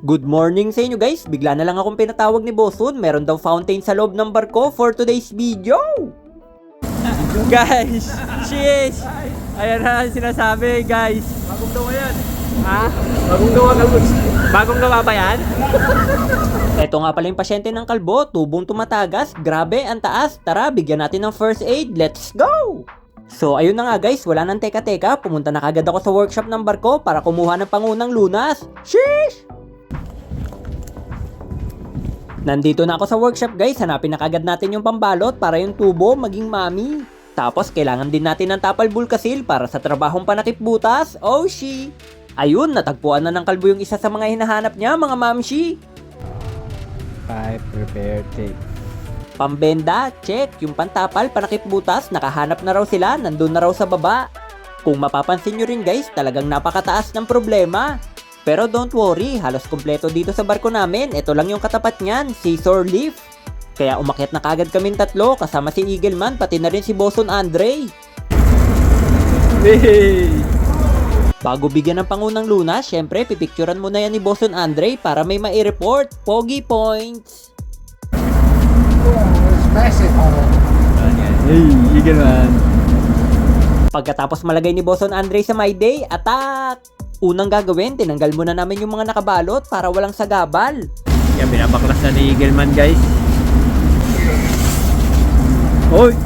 Good morning sa inyo guys. Bigla na lang akong pinatawag ni Bosun. Meron daw fountain sa loob ng barko for today's video. guys, cheers! Ayan na ang sinasabi guys. Bagong gawa yan. Ha? Bagong gawa kalbos. Bagong gawa ba yan? Ito nga pala yung pasyente ng kalbo, tubong tumatagas, grabe, ang taas. Tara, bigyan natin ng first aid, let's go! So ayun na nga guys, wala nang teka-teka, pumunta na kagad ako sa workshop ng barko para kumuha ng pangunang lunas. Sheesh! Nandito na ako sa workshop guys, hanapin na kagad natin yung pambalot para yung tubo maging mami. Tapos kailangan din natin ng tapal bulkasil para sa trabahong panakip butas. Oh she! Ayun, natagpuan na ng kalbo yung isa sa mga hinahanap niya mga mamshi. Five, prepare, tape. Pambenda, check. Yung pantapal, panakip butas, nakahanap na raw sila, nandun na raw sa baba. Kung mapapansin nyo rin guys, talagang napakataas ng problema. Pero don't worry, halos kumpleto dito sa barko namin. Ito lang yung katapat niyan, scissor leaf. Kaya umakyat na kagad kaming tatlo, kasama si Eagleman, pati na rin si Boson Andre. Hey! Bago bigyan ng pangunang lunas, syempre pipicturan mo na yan ni Boson Andre para may mai-report. Pogi points! Hey, Eagle man. Pagkatapos malagay ni Boson Andre sa My Day, attack! Unang gagawin, tinanggal muna namin yung mga nakabalot para walang sagabal. Yan, binabaklas na ni Eagle man, guys. Hoy!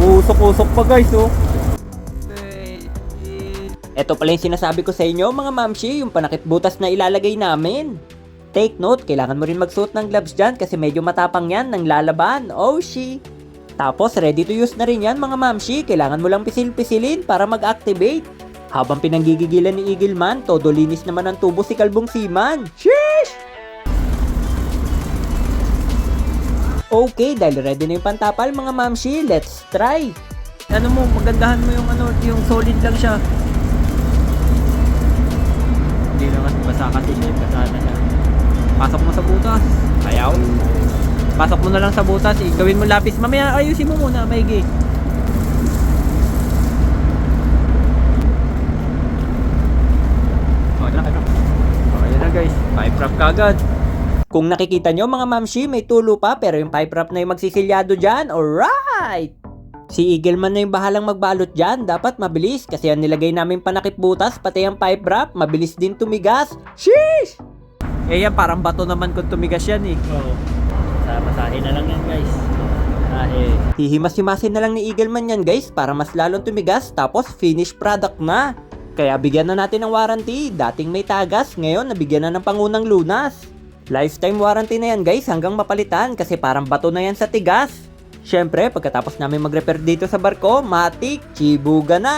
Usok-usok pa guys, oh. Ito pala yung sinasabi ko sa inyo, mga mamshi, yung panakip butas na ilalagay namin. Take note, kailangan mo rin magsuot ng gloves dyan kasi medyo matapang yan ng lalaban. Oh, she. Tapos, ready to use na rin yan, mga mamshi. Kailangan mo lang pisil-pisilin para mag-activate. Habang pinanggigigilan ni Eagleman, todo linis naman ang tubo si Kalbong Siman. Sheesh! Okay, dahil ready na yung pantapal, mga mamshi, let's try. Ano mo, magandahan mo yung ano, yung solid lang siya. Hindi naman, basa kasi siya, basa na siya. Pasok mo sa butas. Ayaw. Pasok mo na lang sa butas, eh. gawin mo lapis. Mamaya ayusin mo muna, maigi. Oh, na, ano? Oh, yun na guys. Pipe wrap kagad. Kung nakikita nyo mga mamshi, may tulo pa pero yung pipe wrap na yung magsisilyado dyan, alright! Si Eagleman na yung bahalang magbalot dyan, dapat mabilis kasi ang nilagay namin panakip butas pati ang pipe wrap, mabilis din tumigas. Sheesh! Eh yan, parang bato naman kung tumigas yan eh. Oo. Sa masahe na lang yan guys. Masahe. Hihimas-himasin na lang ni Eagleman yan guys para mas lalong tumigas tapos finished product na. Kaya bigyan na natin ng warranty, dating may tagas, ngayon nabigyan na ng pangunang lunas. Lifetime warranty na yan guys hanggang mapalitan kasi parang bato na yan sa tigas. Syempre, pagkatapos namin mag-repair dito sa barko, matik, chibuga na!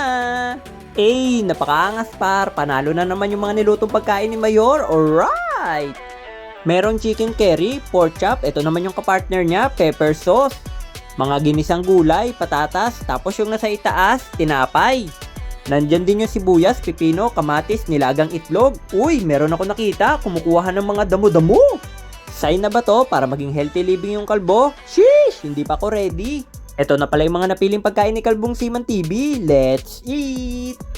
Eh, napakaangas par, panalo na naman yung mga nilutong pagkain ni Mayor, alright! Merong chicken curry, pork chop, ito naman yung kapartner niya, pepper sauce. Mga ginisang gulay, patatas, tapos yung nasa itaas, tinapay. Nandyan din yung sibuyas, pipino, kamatis, nilagang itlog. Uy, meron ako nakita, kumukuha ng mga damo-damo. Sign na ba to para maging healthy living yung kalbo? Sheesh, hindi pa ako ready. Ito na pala yung mga napiling pagkain ni Kalbong Siman TV. Let's eat!